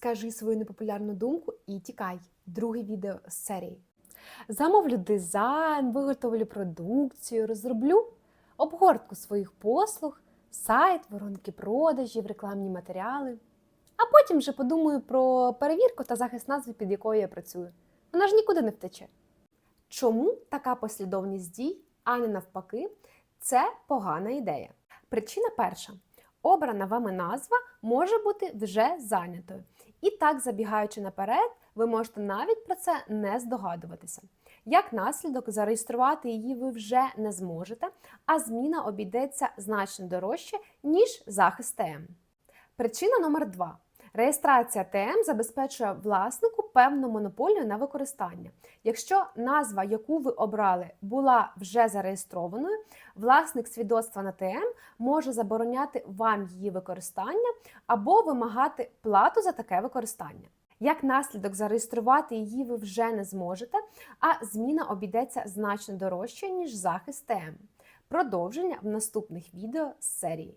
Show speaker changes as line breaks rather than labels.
Скажи свою непопулярну думку і тікай. Друге відео з серії. Замовлю дизайн, виготовлю продукцію, розроблю обгортку своїх послуг, сайт, воронки продажів, рекламні матеріали. А потім вже подумаю про перевірку та захист назви, під якою я працюю. Вона ж нікуди не втече. Чому така послідовність дій, а не навпаки, це погана ідея. Причина перша: обрана вами назва може бути вже зайнятою. І так, забігаючи наперед, ви можете навіть про це не здогадуватися. Як наслідок, зареєструвати її ви вже не зможете, а зміна обійдеться значно дорожче, ніж захист ТМ. Причина номер 2 Реєстрація ТМ забезпечує власнику певну монополію на використання. Якщо назва, яку ви обрали, була вже зареєстрованою, власник свідоцтва на ТМ може забороняти вам її використання або вимагати плату за таке використання. Як наслідок, зареєструвати її ви вже не зможете, а зміна обійдеться значно дорожче, ніж захист ТМ. Продовження в наступних відео з серії.